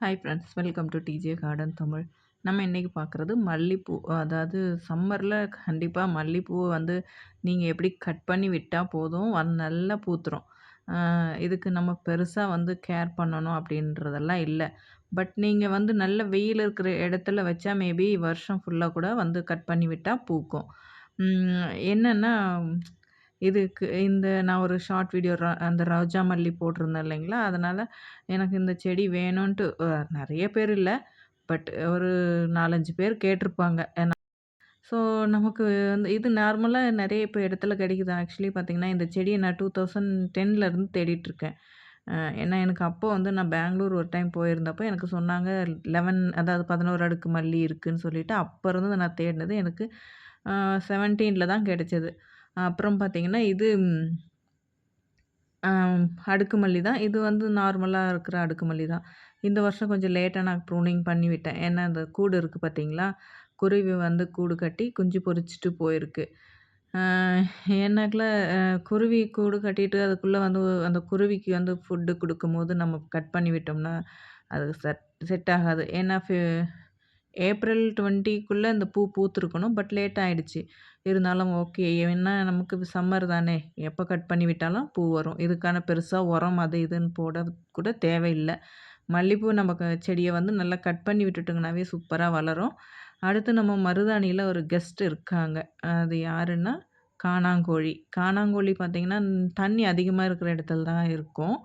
Hi friends welcome to DJ garden Tamil நம்ம இன்றைக்கி பார்க்குறது மல்லிப்பூ. அதாவது சம்மரில் கண்டிப்பாக மல்லிகைப்பூவை வந்து நீங்கள் எப்படி கட் பண்ணி விட்டால் போதும் அது நல்லா பூத்துரும். இதுக்கு நம்ம பெருசாக வந்து கேர் பண்ணணும் அப்படின்றதெல்லாம் இல்லை. பட் நீங்கள் வந்து நல்ல வெயில் இருக்கிற இடத்துல வச்சா மேபி வருஷம் ஃபுல்லாக கூட வந்து கட் பண்ணி விட்டால் பூக்கும். என்னென்னா இதுக்கு இந்த நான் ஒரு ஷார்ட் வீடியோ அந்த ரோஜா மல்லி போட்டிருந்தேன் இல்லைங்களா? அதனால் எனக்கு இந்த செடி வேணும்ன்ட்டு நிறைய பேர் இல்லை. பட் ஒரு நாலஞ்சு பேர் கேட்டிருப்பாங்க. ஏன்னா ஸோ நமக்கு வந்து இது நார்மலாக நிறைய இப்போ இடத்துல கிடைக்குது. ஆக்சுவலி பார்த்திங்கன்னா இந்த செடியை நான் டூ தௌசண்ட் டென்லேருந்து தேடிட்டுருக்கேன் ஏன்னா எனக்கு அப்போ வந்து நான் பெங்களூர் ஒரு டைம் போயிருந்தப்போ எனக்கு சொன்னாங்க லெவன் அதாவது பதினோரு அடுக்கு மல்லி இருக்குதுன்னு சொல்லிவிட்டு அப்போ இருந்து நான் தேடினது எனக்கு செவன்டீனில் தான் கிடைச்சது. அப்புறம் பார்த்திங்கன்னா இது அடுக்குமல்லி தான். இது வந்து நார்மலாக இருக்கிற அடுக்குமல்லி தான். இந்த வருஷம் கொஞ்சம் லேட்டாக நான் ப்ரூனிங் பண்ணி விட்டேன். ஏன்னா அந்த கூடு இருக்குது பார்த்திங்களா? குருவி வந்து கூடு கட்டி குஞ்சு பொறிச்சிட்டு போயிருக்கு. ஏன்னாக்கில் குருவி கூடு கட்டிட்டு அதுக்குள்ளே வந்து அந்த குருவிக்கு வந்து ஃபுட்டு கொடுக்கும்போது நம்ம கட் பண்ணி விட்டோம்னா அது செட் செட் ஆகாது. ஏன்னா ஏப்ரல் டுவெண்ட்டிக்குள்ளே இந்த பூ பூத்துருக்கணும். பட் லேட் ஆகிடுச்சி இருந்தாலும் ஓகே. என்ன நமக்கு சம்மர் தானே. எப்போ கட் பண்ணி விட்டாலும் பூ வரும். இதுக்கான பெருசாக உரம் அது இதுன்னு போட கூட தேவையில்லை. மல்லிகைப்பூ நம்ம செடியை வந்து நல்லா கட் பண்ணி விட்டுட்டோங்கனாவே சூப்பராக வளரும். அடுத்து நம்ம மருதாணியில் ஒரு கெஸ்ட் இருக்காங்க. அது யாருன்னா காணாங்கோழி. காணாங்கோழி பார்த்திங்கன்னா தண்ணி அதிகமாக இருக்கிற இடத்துல தான் இருக்கும்.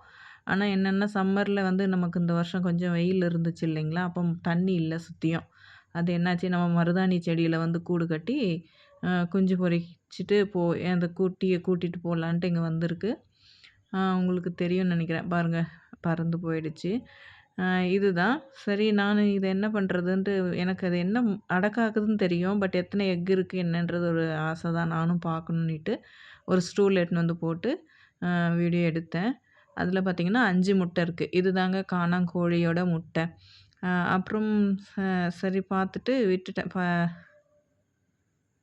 ஆனால் என்னென்னா சம்மரில் வந்து நமக்கு இந்த வருஷம் கொஞ்சம் வெயில் இருந்துச்சு இல்லைங்களா? அப்போ தண்ணி இல்லை சுற்றியும் அது என்னாச்சு? நம்ம மருதாணி செடியில் வந்து கூடு கட்டி குஞ்சு பொறிச்சிட்டு போ அந்த கூட்டியை கூட்டிகிட்டு போகலான்ட்டு இங்கே வந்திருக்கு. உங்களுக்கு தெரியும்னு நினைக்கிறேன். பாருங்கள் பறந்து போயிடுச்சு. இதுதான். சரி நான் இதை என்ன பண்ணுறதுன்ட்டு எனக்கு அது என்ன அடக்காக்குதுன்னு தெரியும். பட் எத்தனை எக் இருக்குது என்னன்றது ஒரு ஆசை தான் நானும் பார்க்கணுன்னிட்டு ஒரு ஸ்டூல் எடுத்துன்னு வந்து போட்டு வீடியோ எடுத்தேன். அதில் பார்த்திங்கன்னா அஞ்சு முட்டை இருக்குது இது தாங்க காணாங்கோழியோட முட்டை. அப்புறம் சரி பார்த்துட்டு விட்டுட்டேன். ப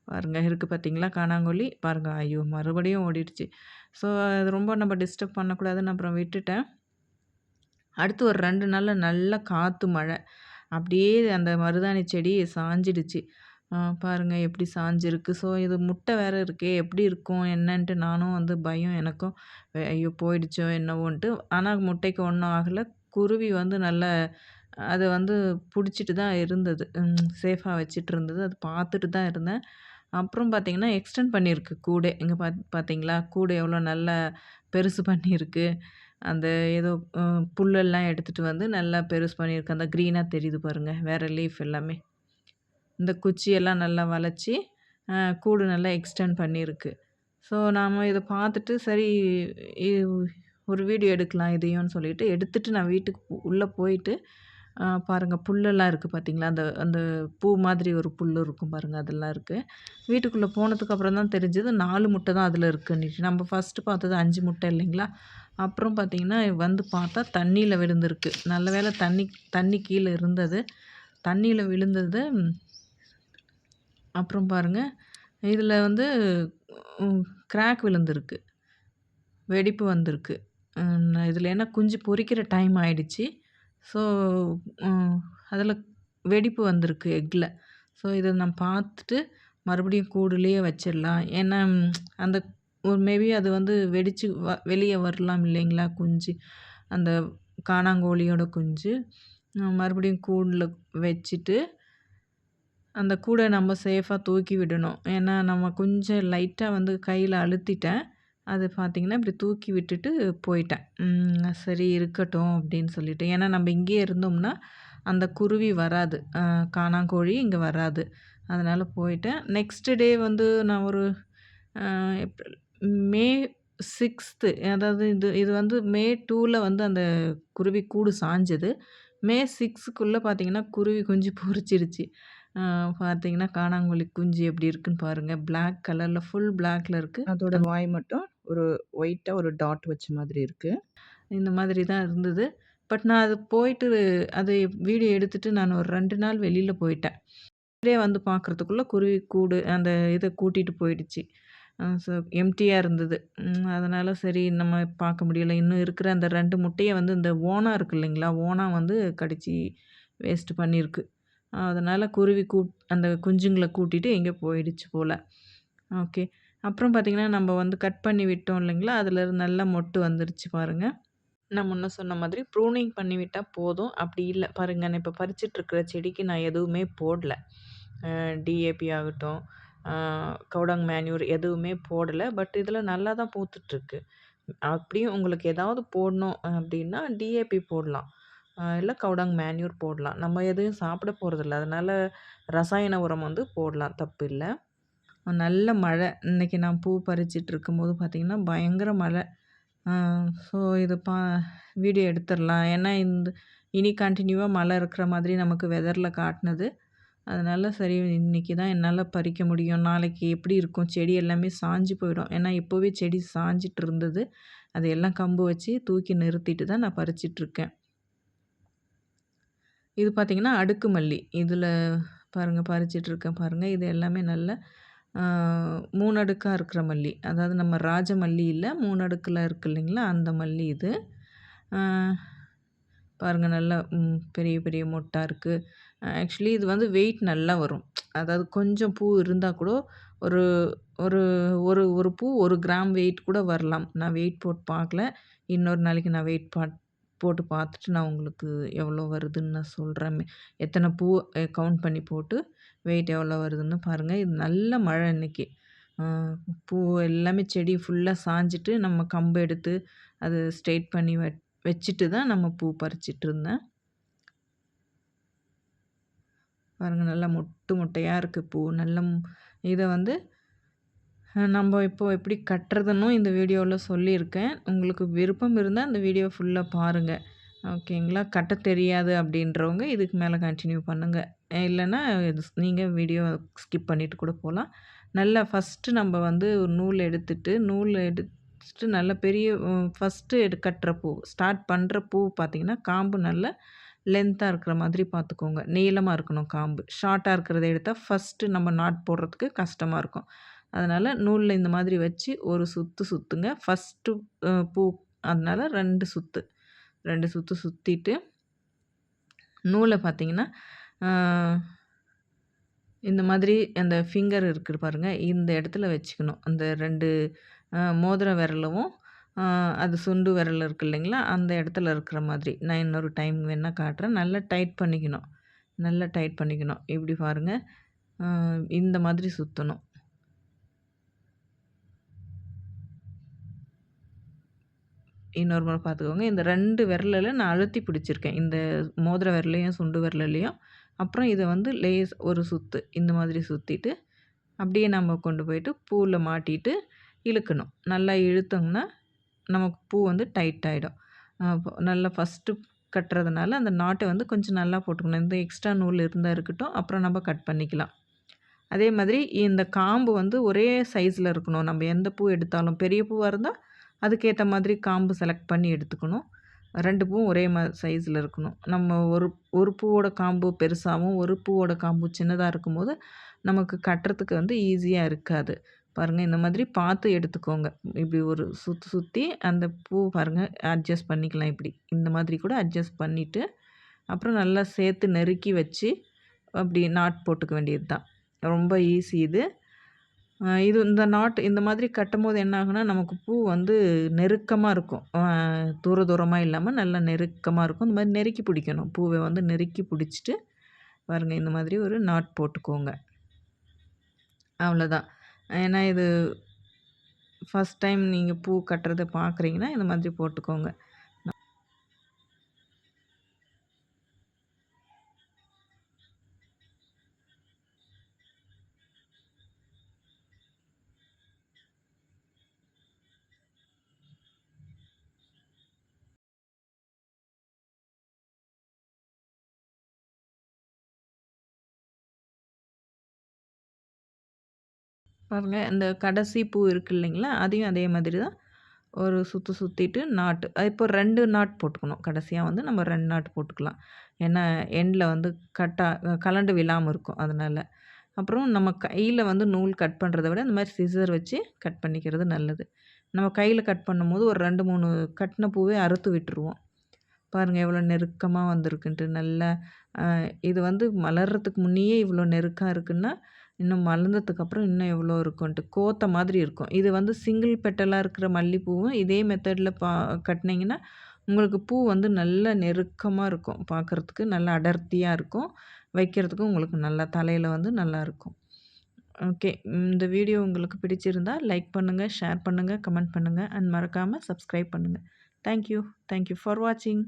பாருங்கள் இருக்குது பார்த்தீங்களா? காணாங்கோழி பாருங்கள் ஐயோ மறுபடியும் ஓடிடுச்சு. ஸோ அது ரொம்ப நம்ம டிஸ்டர்ப் பண்ணக்கூடாதுன்னு அப்புறம் விட்டுட்டேன். அடுத்து ஒரு ரெண்டு நாளில் நல்ல காற்று மழை. அப்படியே அந்த மருதாணி செடி சாஞ்சிடுச்சு. பாருங்கள் எப்படி சாஞ்சிருக்கு. ஸோ இது முட்டை வேறு இருக்கே எப்படி இருக்கும் என்னன்ட்டு நானும் வந்து பயம் எனக்கும். ஐயோ போயிடுச்சோ என்னவோன்ட்டு. ஆனால் முட்டைக்கு ஒன்றும் ஆகலை. குருவி வந்து நல்ல அதை வந்து பிடிச்சிட்டு தான் இருந்தது. சேஃபாக வச்சுட்டு இருந்தது. அது பார்த்துட்டு தான் இருந்தேன். அப்புறம் பார்த்திங்கன்னா எக்ஸ்டெண்ட் பண்ணியிருக்கு கூடை. இங்கே பாத் பார்த்தீங்களா கூடை எவ்வளோ நல்லா பெருசு பண்ணியிருக்கு. அந்த ஏதோ புல்லெல்லாம் எடுத்துகிட்டு வந்து நல்லா பெருசு பண்ணியிருக்கு. அந்த க்ரீனாக தெரியுது பாருங்கள் வேறு லீஃப் எல்லாமே. இந்த குச்சியெல்லாம் நல்லா வளைச்சி கூடு நல்லா எக்ஸ்டெண்ட் பண்ணியிருக்கு. ஸோ நாம் இதை பார்த்துட்டு சரி ஒரு வீடியோ எடுக்கலாம் இதையும்னு சொல்லிட்டு எடுத்துகிட்டு நான் வீட்டுக்கு உள்ளே போயிட்டு பாருங்கள் புல்லெல்லாம் இருக்குது பார்த்தீங்களா அந்த அந்த பூ மாதிரி ஒரு புல் இருக்கும் பாருங்கள் அதெல்லாம் இருக்குது வீட்டுக்குள்ளே போனதுக்கு அப்புறம் தான் தெரிஞ்சது நாலு முட்டை தான் அதில் இருக்குன்னுட்டு நம்ம ஃபஸ்ட்டு பார்த்தது அஞ்சு முட்டை இல்லைங்களா? அப்புறம் பார்த்திங்கன்னா வந்து பார்த்தா தண்ணியில் விழுந்திருக்கு. நல்ல வேலை தண்ணி தண்ணி கீழே இருந்தது. தண்ணியில் விழுந்தது. அப்புறம் பாருங்கள் இதில் வந்து கிராக் விழுந்திருக்கு. வெடிப்பு வந்திருக்கு. இதில் என்ன குஞ்சு பொறிக்கிற டைம் ஆயிடுச்சு. ஸோ அதில் வெடிப்பு வந்திருக்கு எக்கில் ஸோ இதை நான் பார்த்துட்டு மறுபடியும் கூடுலேயே வச்சிடலாம். ஏன்னா அந்த ஒரு மேபி அது வந்து வெடித்து வ வெளியே வரலாம் இல்லைங்களா குஞ்சு. அந்த காணாங்கோழியோட குஞ்சு. மறுபடியும் கூண்டில் வச்சுட்டு அந்த கூடை நம்ம சேஃபாக தூக்கி விடணும். ஏன்னா நம்ம கொஞ்சம் லைட்டாக வந்து கையில் அழுத்திட்டேன். அது பார்த்திங்கன்னா இப்படி தூக்கி விட்டுட்டு போயிட்டேன். சரி இருக்கட்டும் அப்படின்னு சொல்லிட்டு. ஏன்னா நம்ம இங்கேயே இருந்தோம்னா அந்த குருவி வராது. காணாங்கோழி இங்கே வராது. அதனால் போயிட்டேன். நெக்ஸ்ட்டு டே வந்து நான் ஒரு மே சிக்ஸ்த்து அதாவது இது இது வந்து மே டூவில் வந்து அந்த குருவி கூடு சாஞ்சது. மே சிக்ஸுக்குள்ளே பார்த்திங்கன்னா குருவி குஞ்சு பொறிச்சிருச்சு. பார்த்தீங்கன்னா காணாங்கோழி குஞ்சு எப்படி இருக்குன்னு பாருங்கள் பிளாக் கலரில் ஃபுல் பிளாக்ல இருக்குது அதோட வாய் மட்டும் ஒரு ஒயிட்டாக ஒரு டாட் வச்ச மாதிரி இருக்குது இந்த மாதிரி தான் இருந்தது. பட் நான் அது போயிட்டு அது வீடியோ எடுத்துகிட்டு நான் ஒரு ரெண்டு நாள் வெளியில் போயிட்டேன். வந்து பார்க்குறதுக்குள்ளே குருவி கூடு அந்த இதை கூட்டிகிட்டு போயிடுச்சு. ஸோ எம்டியாக இருந்தது. அதனால் சரி நம்ம பார்க்க முடியலை. இன்னும் இருக்கிற அந்த ரெண்டு முட்டையை வந்து இந்த ஓனா இருக்கு இல்லைங்களா? ஓனா வந்து கடிச்சு வேஸ்ட்டு பண்ணியிருக்கு அதனால் குருவி கூட் அந்த குஞ்சுங்களை கூட்டிகிட்டு எங்கே போயிடுச்சு போல். ஓகே அப்புறம் பார்த்திங்கன்னா நம்ம வந்து கட் பண்ணி விட்டோம் இல்லைங்களா? அதில் நல்லா மொட்டு வந்துருச்சு பாருங்கள் நான் முன்ன சொன்ன மாதிரி ப்ரூனிங் பண்ணி விட்டால் போதும். அப்படி இல்லை. பாருங்கள் நான் இப்போ பறிச்சிட்ருக்கிற செடிக்கு நான் எதுவுமே போடல. டிஏபி ஆகட்டும் கவுடங் மேன்யூர் எதுவுமே போடலை. பட் இதில் நல்லா தான் பூத்துட்ருக்கு. அப்படியும் உங்களுக்கு ஏதாவது போடணும் அப்படின்னா டிஏபி போடலாம். இல்லை கவுடங் மேன்யூர் போடலாம். நம்ம எதுவும் சாப்பிட போகிறதில்ல அதனால் ரசாயன உரம் வந்து போடலாம். தப்பு இல்லை. நல்ல மழை. இன்றைக்கி நான் பூ பறிச்சிட்டு இருக்கும்போது பார்த்திங்கன்னா பயங்கர மழை. ஸோ இது பா வீடியோ எடுத்துடலாம். ஏன்னா இந்த இனி கண்டினியூவாக மழை இருக்கிற மாதிரி நமக்கு வெதரில் காட்டினது. அதனால் சரி இன்றைக்கி தான் என்னால் பறிக்க முடியும். நாளைக்கு எப்படி இருக்கும்? செடி எல்லாமே சாஞ்சு போயிடும். ஏன்னா இப்போவே செடி சாஞ்சிட்டு இருந்தது. அதையெல்லாம் எல்லாம் கம்பு வச்சு தூக்கி நிறுத்திட்டு தான் நான் பறிச்சிட்ருக்கேன் இது பார்த்திங்கன்னா அடுக்கு மல்லி இதில் பாருங்கள் பறிச்சிட்ருக்கேன் பாருங்கள் இது எல்லாமே நல்ல மூணு அடுக்காக இருக்கிற மல்லி. அதாவது நம்ம ராஜ மல்லி இல்லை மூணு அடுக்கில் இருக்கு இல்லைங்களா அந்த மல்லி இது. பாருங்கள் நல்லா பெரிய பெரிய மொட்டாக இருக்குது ஆக்சுவலி இது வந்து வெயிட் நல்லா வரும். அதாவது கொஞ்சம் பூ இருந்தால் கூட ஒரு ஒரு ஒரு ஒரு பூ ஒரு கிராம் வெயிட் கூட வரலாம். நான் வெயிட் போட்டு பார்க்கல. இன்னொரு நாளைக்கு நான் வெயிட் பா போட்டு பார்த்துட்டு நான் உங்களுக்கு எவ்வளோ வருதுன்னு நான் சொல்கிறேன் எத்தனை பூ கவுண்ட் பண்ணி போட்டு வெயிட் எவ்வளோ வருதுன்னு பாருங்கள் இது நல்ல மழை இன்றைக்கி பூ எல்லாமே செடி ஃபுல்லாக சாஞ்சிட்டு நம்ம கம்பு எடுத்து அது ஸ்ட்ரெயிட் பண்ணி வ வச்சுட்டு தான் நம்ம பூ பறிச்சிட்டு இருந்தேன். பாருங்கள் நல்லா மொட்டு மொட்டையாக இருக்குது பூ. நல்ல இதை வந்து நம்ம இப்போது எப்படி கட்டுறதுன்னும் இந்த வீடியோவில் சொல்லியிருக்கேன். உங்களுக்கு விருப்பம் இருந்தால் அந்த வீடியோ ஃபுல்லாக பாருங்கள் ஓகேங்களா? கட்ட தெரியாது அப்படின்றவங்க இதுக்கு மேலே கண்டினியூ பண்ணுங்கள் இல்லைன்னா இது நீங்கள் வீடியோ ஸ்கிப் பண்ணிவிட்டு கூட போகலாம் நல்லா ஃபஸ்ட்டு நம்ம வந்து ஒரு நூல் எடுத்துட்டு நூல் எடுத்துட்டு நல்ல பெரிய ஃபஸ்ட்டு எடு கட்டுற பூ ஸ்டார்ட் பண்ணுற பூ பார்த்திங்கன்னா காம்பு நல்ல லென்த்தாக இருக்கிற மாதிரி பார்த்துக்கோங்க நீளமாக இருக்கணும் காம்பு. ஷார்ட்டாக இருக்கிறத எடுத்தால் ஃபஸ்ட்டு நம்ம நாட் போடுறதுக்கு கஷ்டமாக இருக்கும். அதனால் நூலில் இந்த மாதிரி வச்சு ஒரு சுற்று சுற்றுங்க ஃபஸ்ட்டு பூ அதனால் ரெண்டு சுற்று ரெண்டு சுற்று சுற்றிட்டு நூலை பார்த்திங்கன்னா இந்த மாதிரி அந்த ஃபிங்கர் இருக்குது பாருங்கள் இந்த இடத்துல வச்சுக்கணும். அந்த ரெண்டு மோதிர விரலவும் அது சுண்டு விரல் இருக்குது இல்லைங்களா அந்த இடத்துல இருக்கிற மாதிரி. நான் இன்னொரு டைம் வேணால் காட்டுறேன். நல்லா டைட் பண்ணிக்கணும். நல்லா டைட் பண்ணிக்கணும். இப்படி பாருங்கள் இந்த மாதிரி சுற்றணும் இன்னொரு முறை பார்த்துக்கோங்க. இந்த ரெண்டு விரலில் நான் அழுத்தி பிடிச்சிருக்கேன். இந்த மோதிர விரலையும் சுண்டு விரலையும் அப்புறம் இதை வந்து லேஸ் ஒரு சுற்று இந்த மாதிரி சுற்றிட்டு அப்படியே நம்ம கொண்டு போயிட்டு பூவில் மாட்டிட்டு இழுக்கணும். நல்லா இழுத்தோம்னா நமக்கு பூ வந்து டைட் ஆகிடும் நல்லா ஃபஸ்ட்டு கட்டுறதுனால அந்த நாட்டை வந்து கொஞ்சம் நல்லா போட்டுக்கணும். இந்த எக்ஸ்ட்ரா நூல் இருந்தால் இருக்கட்டும். அப்புறம் நம்ம கட் பண்ணிக்கலாம். அதே மாதிரி இந்த காம்பு வந்து ஒரே சைஸில் இருக்கணும். நம்ம எந்த பூ எடுத்தாலும். பெரிய பூவாக இருந்தால் அதுக்கேற்ற மாதிரி காம்பு செலக்ட் பண்ணி எடுத்துக்கணும். ரெண்டு பூவும் ஒரே மா சைஸில் இருக்கணும். நம்ம ஒரு ஒரு பூவோட காம்பு பெருசாகவும் ஒரு பூவோட காம்பு சின்னதாக இருக்கும்போது நமக்கு கட்டுறதுக்கு வந்து ஈஸியாக இருக்காது. பாருங்கள் இந்த மாதிரி பார்த்து எடுத்துக்கோங்க. இப்படி ஒரு சுற்றி சுற்றி அந்த பூ பாருங்கள் அட்ஜஸ்ட் பண்ணிக்கலாம் இப்படி. இந்த மாதிரி கூட அட்ஜஸ்ட் பண்ணிவிட்டு அப்புறம் நல்லா சேர்த்து நெருக்கி வச்சு அப்படி நாட் போட்டுக்க வேண்டியது தான் ரொம்ப ஈஸி இது. இது இந்த நாட் இந்த மாதிரி கட்டும்போது என்ன ஆகும்னா நமக்கு பூ வந்து நெருக்கமாக இருக்கும். தூர தூரமாக இல்லாமல் நல்லா நெருக்கமாக இருக்கும். இந்த மாதிரி நெருக்கி பிடிக்கணும். பூவை வந்து நெருக்கி பிடிச்சிட்டு பாருங்கள் இந்த மாதிரி ஒரு நாட் போட்டுக்கோங்க. அவ்வளோதான் ஏன்னா இது ஃபஸ்ட் டைம் நீங்கள் பூ கட்டுறத பார்க்குறீங்கன்னா இந்த மாதிரி போட்டுக்கோங்க. பாருங்கள் இந்த கடைசி பூ இருக்குது இல்லைங்களா அதையும் அதே மாதிரி தான் ஒரு சுற்று சுற்றிட்டு நாட்டு அது இப்போ ரெண்டு நாட் போட்டுக்கணும். கடைசியாக வந்து நம்ம ரெண்டு நாட் போட்டுக்கலாம். ஏன்னா எண்டில் வந்து கட்டாக கலண்டு விழாமல் இருக்கும் அதனால். அப்புறம் நம்ம கையில் வந்து நூல் கட் பண்ணுறத விட இந்த மாதிரி சிசர் வச்சு கட் பண்ணிக்கிறது நல்லது. நம்ம கையில் கட் பண்ணும்போது ஒரு ரெண்டு மூணு கட்டின பூவே அறுத்து விட்டுருவோம். பாருங்கள் எவ்வளோ நெருக்கமாக வந்திருக்குன்ட்டு. நல்லா இது வந்து மலர்றதுக்கு முன்னையே இவ்வளோ நெருக்கம் இருக்குன்னா இன்னும் மலர்ந்ததுக்கப்புறம் இன்னும் எவ்வளோ இருக்கும்ன்ட்டு கோத்த மாதிரி இருக்கும். இது வந்து சிங்கிள் பெட்டலாக இருக்கிற மல்லிப்பூவும் இதே மெத்தடில் பா கட்டினீங்கன்னா உங்களுக்கு பூ வந்து நல்ல நெருக்கமாக இருக்கும். பார்க்குறதுக்கு நல்ல அடர்த்தியாக இருக்கும். வைக்கிறதுக்கும் உங்களுக்கு நல்லா தலையில் வந்து நல்லாயிருக்கும் ஓகே. இந்த வீடியோ உங்களுக்கு பிடிச்சிருந்தா லைக் பண்ணுங்கள் ஷேர் பண்ணுங்கள் கமெண்ட் பண்ணுங்கள் அண்ட் மறக்காமல் சப்ஸ்கிரைப் பண்ணுங்கள் தேங்க்யூ தேங்க்யூ ஃபார் வாட்சிங்